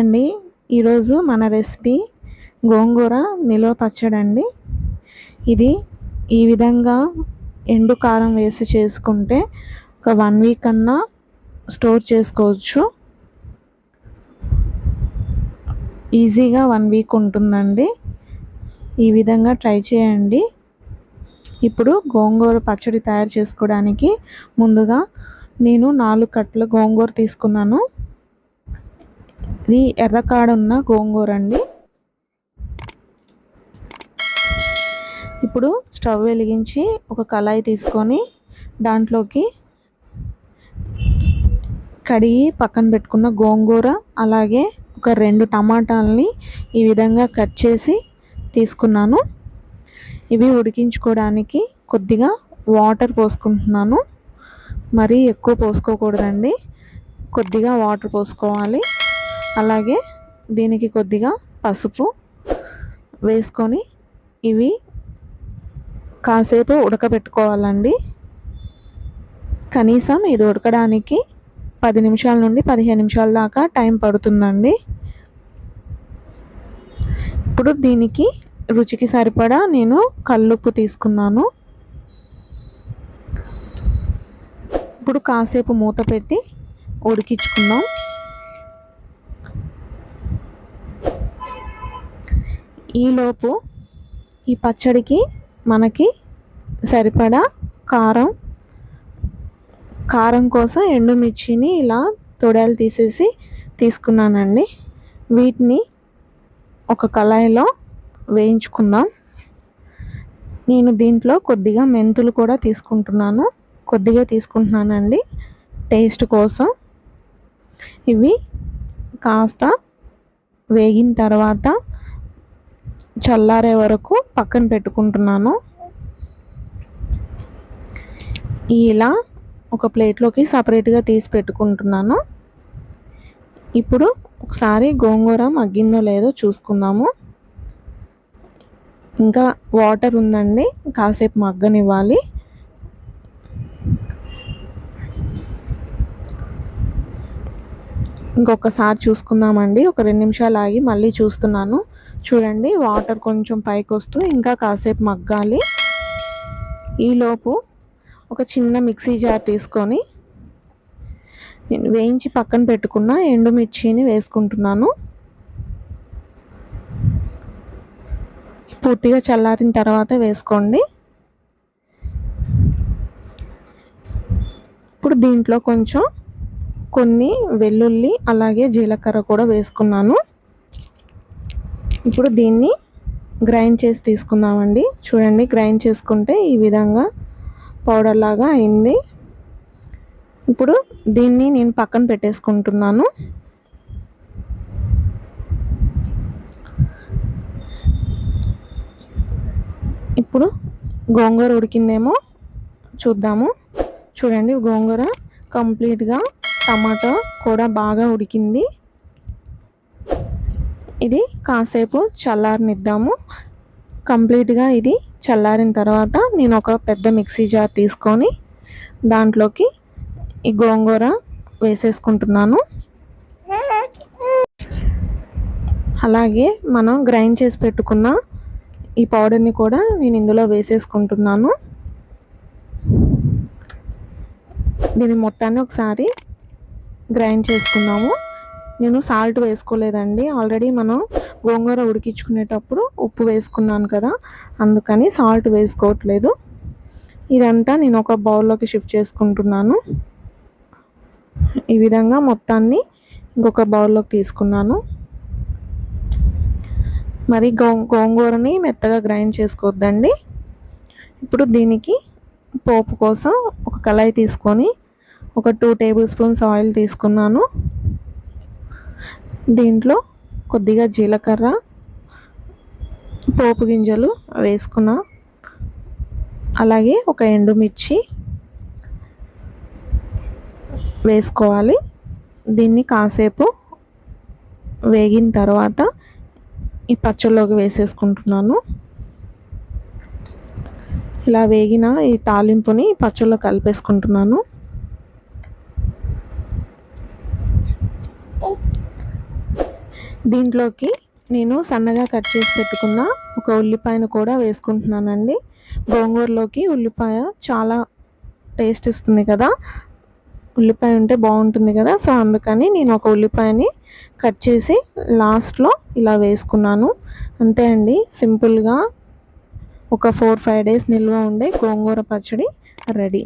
అండి. ఈరోజు మన రెసిపీ గోంగూర నిల్వ పచ్చడి అండి. ఇది ఈ విధంగా ఎండు కారం వేసి చేసుకుంటే ఒక వన్ వీక్ అన్నా స్టోర్ చేసుకోవచ్చు. ఈజీగా వన్ వీక్ ఉంటుందండి. ఈ విధంగా ట్రై చేయండి. ఇప్పుడు గోంగూర పచ్చడి తయారు చేసుకోవడానికి ముందుగా నేను నాలుగు కట్టలు గోంగూర తీసుకున్నాను. ఇది ఎర్రకాడ ఉన్న గోంగూర అండి ఇప్పుడు స్టవ్ వెలిగించి ఒక కళాయి తీసుకొని దాంట్లోకి కడిగి పక్కన పెట్టుకున్న గోంగూర అలాగే ఒక రెండు టమాటాలని ఈ విధంగా కట్ చేసి తీసుకున్నాను. ఇవి ఉడికించుకోవడానికి కొద్దిగా వాటర్ పోసుకుంటున్నాను. మరీ ఎక్కువ పోసుకోకూడదండి. కొద్దిగా వాటర్ పోసుకోవాలి. అలాగే దీనికి కొద్దిగా పసుపు వేసుకొని ఇవి కాసేపు ఉడకబెట్టుకోవాలండి. కనీసం ఇది ఉడకడానికి పది నిమిషాల నుండి పదిహేను నిమిషాల దాకా టైం పడుతుందండి. ఇప్పుడు దీనికి రుచికి సరిపడా నేను కల్లుప్పు తీసుకున్నాను. ఇప్పుడు కాసేపు మూత పెట్టి ఉడికించుకుందాం. ఈలోపు ఈ పచ్చడికి మనకి సరిపడా కారం కారం కోసం ఎండుమిర్చిని ఇలా తొడలు తీసేసి తీసుకున్నానండి. వీటిని ఒక కళాయిలో వేయించుకుందాం. నేను దీంట్లో కొద్దిగా మెంతులు కూడా తీసుకుంటున్నాను. కొద్దిగా తీసుకుంటున్నానండి. టేస్ట్ కోసం. ఇవి కాస్త వేగిన తర్వాత చల్లారే వరకు పక్కన పెట్టుకుంటున్నాను. ఇలా ఒక ప్లేట్లోకి సపరేట్గా తీసి పెట్టుకుంటున్నాను. ఇప్పుడు ఒకసారి గోంగూర మగ్గిందో లేదో చూసుకుందాము. ఇంకా వాటర్ ఉందండి కాసేపు మగ్గనివ్వాలి. ఇంకొకసారి చూసుకుందామండి. ఒక రెండు నిమిషాలు ఆగి మళ్ళీ చూస్తున్నాను. చూడండి వాటర్ కొంచెం పైకి వస్తూ ఇంకా కాసేపు మగ్గాలి. ఈలోపు ఒక చిన్న మిక్సీ జార్ తీసుకొని వేయించి పక్కన పెట్టుకున్న ఎండుమిర్చిని వేసుకుంటున్నాను. పూర్తిగా చల్లారిన తర్వాత వేసుకోండి. ఇప్పుడు దీంట్లో కొంచెం కొన్ని వెల్లుల్లి అలాగే జీలకర్ర కూడా వేసుకున్నాను. ఇప్పుడు దీన్ని గ్రైండ్ చేసి తీసుకుందామండి. చూడండి గ్రైండ్ చేసుకుంటే ఈ విధంగా పౌడర్ లాగా అయింది. ఇప్పుడు దీన్ని నేను పక్కన పెట్టేసుకుంటున్నాను. ఇప్పుడు గోంగూర ఉడికిందేమో చూద్దాము. చూడండి గోంగూర కంప్లీట్గా టమాటో కూడా బాగా ఉడికింది. ఇది కాసేపు చల్లారనిద్దాము. కంప్లీట్గా ఇది చల్లారిన తర్వాత నేను ఒక పెద్ద మిక్సీ జార్ తీసుకొని దాంట్లోకి ఈ గోంగూర వేసేసుకుంటున్నాను. అలాగే మనం గ్రైండ్ చేసి పెట్టుకున్న ఈ పౌడర్ని కూడా నేను ఇందులో వేసేసుకుంటున్నాను. దీన్ని మొత్తాన్ని ఒకసారి గ్రైండ్ చేసుకుందాము నేను సాల్ట్ వేసుకోలేదండి. ఆల్రెడీ మనం గోంగూర ఉడికించుకునేటప్పుడు ఉప్పు వేసుకున్నాను కదా అందుకని సాల్ట్ వేసుకోవట్లేదు. ఇదంతా నేను ఒక బౌల్లోకి షిఫ్ట్ చేసుకుంటున్నాను. ఈ విధంగా మొత్తాన్ని ఇంకొక బౌల్లోకి తీసుకున్నాను. మరి గో గోంగూరని మెత్తగా గ్రైండ్ చేసుకోవద్దండి. ఇప్పుడు దీనికి పోపు కోసం ఒక కళాయి తీసుకొని ఒక టూ టేబుల్ స్పూన్స్ ఆయిల్ తీసుకున్నాను. దీంట్లో కొద్దిగా జీలకర్ర పోపు గింజలు వేసుకున్న. అలాగే ఒక ఎండుమిర్చి వేసుకోవాలి. దీన్ని కాసేపు వేగిన తర్వాత ఈ పచ్చళ్ళలోకి వేసేసుకుంటున్నాను. ఇలా వేగిన ఈ తాలింపుని పచ్చళ్ళలో కలిపేసుకుంటున్నాను. దీంట్లోకి నేను సన్నగా కట్ చేసి పెట్టుకున్న ఒక ఉల్లిపాయను కూడా వేసుకుంటున్నానండి. గోంగూరలోకి ఉల్లిపాయ చాలా టేస్ట్ ఇస్తుంది కదా. ఉల్లిపాయ ఉంటే బాగుంటుంది కదా. సో అందుకని నేను ఒక ఉల్లిపాయని కట్ చేసి లాస్ట్లో ఇలా వేసుకున్నాను. అంతే అండి. సింపుల్గా ఒక ఫోర్ ఫైవ్ డేస్ నిల్వ ఉండే గోంగూర పచ్చడి రెడీ.